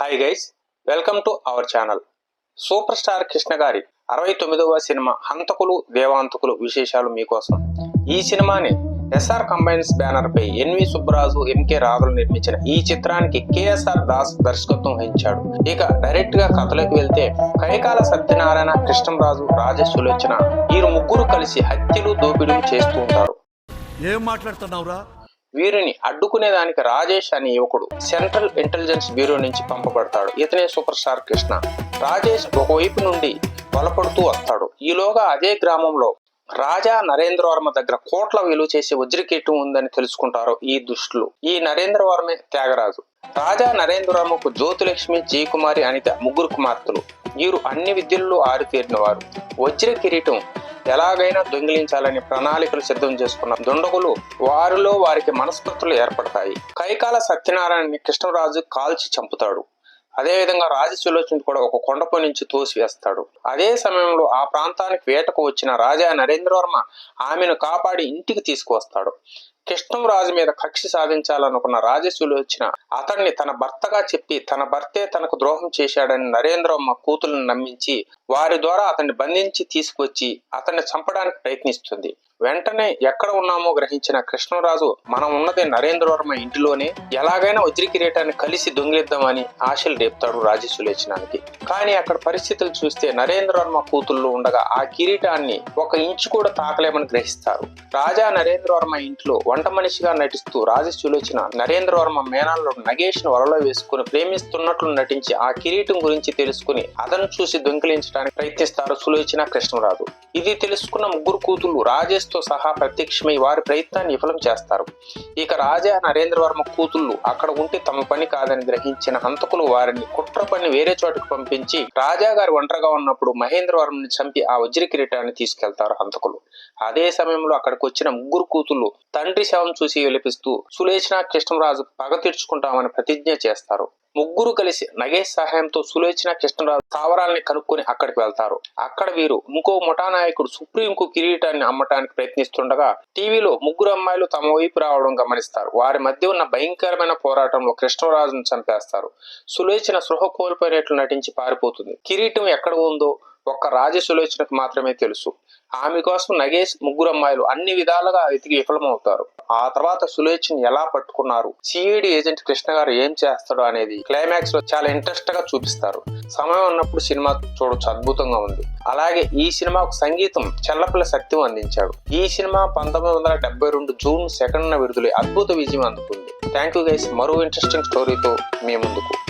Hi guys welcome to our channel super star Krishna గారి అరవై తొమ్మిదవ సినిమా హంతకులు దేవాంతకులు విశేషాలు మీకోసం. ఈ సినిమాని ఎస్ఆర్ కంబైన్స్ బ్యానర్ పై ఎన్వి సుబ్బరాజు ఎంకే రాఘులు నిర్మించిన ఈ చిత్రానికి కేఎస్ఆర్ దాస్ దర్శకత్వం వహించాడు. ఇక డైరెక్ట్గా కథలోకి వెళ్తే కైకాల సత్యనారాయణ కృష్ణంరాజు రాజేష్ సులోచన వీరు ముగ్గురు కలిసి హత్యలు దోపిడీలు చేస్తూ ఉంటారు. ఏం మాట్లాడుతున్నావురా? వీరిని అడ్డుకునేదానికి రాజేష్ అనే యువకుడు సెంట్రల్ ఇంటెలిజెన్స్ బ్యూరో నుంచి పంపబడతాడు. ఇతనే సూపర్ స్టార్ కృష్ణ. రాజేష్ ఒకవైపు నుండి బలపడుతూ వస్తాడు. ఈలోగా అదే గ్రామంలో రాజా నరేంద్రవర్మ దగ్గర కోట్ల విలువ చేసే వజ్రకీటం ఉందని తెలుసుకుంటారు ఈ దుష్టులు. ఈ నరేంద్రవర్మే త్యాగరాజు. రాజా నరేంద్రవర్మకు జ్యోతిలక్ష్మి జయకుమారి అనిత ముగ్గురు కుమార్తెలు. వీరు అన్ని విద్యల్లో ఆరితేరిన వారు వజ్ర కిరీటం ఎలాగైనా దొంగిలించాలని ప్రణాళికలు సిద్ధం చేసుకున్న దుండగులు వారిలో వారికి మనస్పత్తులు ఏర్పడతాయి. కైకాల సత్యనారాయణని కృష్ణరాజు కాల్చి చంపుతాడు. అదేవిధంగా రాజసులోచన కూడా ఒక కొండపై నుంచి తోసివేస్తాడు అదే సమయంలో ఆ ప్రాంతానికి వేటకు వచ్చిన రాజా నరేంద్రవర్మ ఆమెను కాపాడి ఇంటికి తీసుకువస్తాడు. కృష్ణంరాజు మీద కక్షి సాధించాలనుకున్న రాజసులోచన అతన్ని తన భర్తగా చెప్పి తన భర్తే తనకు ద్రోహం చేశాడని నరేంద్రమ్మ కూతులను నమ్మించి వారి ద్వారా అతన్ని బంధించి తీసుకొచ్చి అతన్ని చంపడానికి ప్రయత్నిస్తుంది. వెంటనే ఎక్కడ ఉన్నామో గ్రహించిన కృష్ణరాజు మనం ఉన్నది నరేంద్రవర్మ ఇంటిలోనే ఎలాగైనా వజ్ర కిరీటాన్ని కలిసి దొంగిలిద్దామని ఆశలు రేపుతాడు రాజసులేచనానికి కానీ అక్కడ పరిస్థితులు చూస్తే నరేంద్రవర్మ కూతుళ్ళు ఉండగా ఆ కిరీటాన్ని ఒక ఇంచు కూడా తాకలేమని గ్రహిస్తారు. రాజా నరేంద్రవర్మ ఇంట్లో వంట మనిషిగా నటిస్తూ రాజసులోచన నరేంద్రవర్మ మేనాల్లో నగేష్ను వలలో వేసుకుని ప్రేమిస్తున్నట్లు నటించి ఆ కిరీటం గురించి తెలుసుకుని అతను చూసి దొంగిలించడానికి ప్రయత్నిస్తారు సులోచన కృష్ణరాజు. ఇది తెలుసుకున్న ముగ్గురు కూతుళ్ళు రాజేష్ తో సహా ప్రత్యక్షమై వారి ప్రయత్నాన్ని విఫలం చేస్తారు. ఇక రాజా నరేంద్రవర్మ కూతుళ్ళు అక్కడ ఉంటే తమ పని కాదని గ్రహించిన హంతకులు వారిని కుట్ర పని వేరే చోటుకు పంపించి రాజా గారి ఒంటరిగా ఉన్నప్పుడు మహేంద్రవర్మని చంపి ఆ వజ్ర కిరీటాన్ని తీసుకెళ్తారు హంతకులు. అదే సమయంలో అక్కడికి వచ్చిన ముగ్గురు కూతుళ్ళు తండ్రి శవం చూసి విలపిస్తూ సులేచన కృష్ణరాజు పగ తీర్చుకుంటామని ప్రతిజ్ఞ చేస్తారు. ముగ్గురు కలిసి నగేష్ సహాయంతో సులోచన కృష్ణరాజు స్థావరాల్ని కనుక్కొని అక్కడికి వెళ్తారు. అక్కడ వీరు ఇంకో ముఠా నాయకుడు సుప్రీంకు కిరీటాన్ని అమ్మటానికి ప్రయత్నిస్తుండగా టీవీలో ముగ్గురు అమ్మాయిలు తమ వైపు రావడం గమనిస్తారు. వారి మధ్య ఉన్న భయంకరమైన పోరాటంలో కృష్ణరాజును చంపేస్తారు. సులోచన సృహ కోల్పోయినట్లు నటించి పారిపోతుంది. కిరీటం ఎక్కడ ఉందో ఒక్క రాజసులోచనకు మాత్రమే తెలుసు. ఆమె కోసం నగేష్ ముగ్గురు అమ్మాయిలు అన్ని విధాలుగా వెతికి విఫలమవుతారు. ఆ తర్వాత సులోచన ఎలా పట్టుకున్నారు? సిఐడి ఏజెంట్ కృష్ణ గారు ఏం చేస్తాడు అనేది క్లైమాక్స్లో చాలా ఇంట్రెస్ట్గా చూపిస్తారు. సమయం ఉన్నప్పుడు సినిమా చూడొచ్చు అద్భుతంగా ఉంది. అలాగే ఈ సినిమాకు సంగీతం చెల్లపిల్ల సత్యం అందించాడు. ఈ సినిమా పంతొమ్మిది వందల డెబ్బై రెండు జూన్ సెకండ్ న విడుదలై అద్భుత విజయం అందుకుంది. Thank you guys. మరో ఇంట్రెస్టింగ్ స్టోరీతో మీ ముందుకు.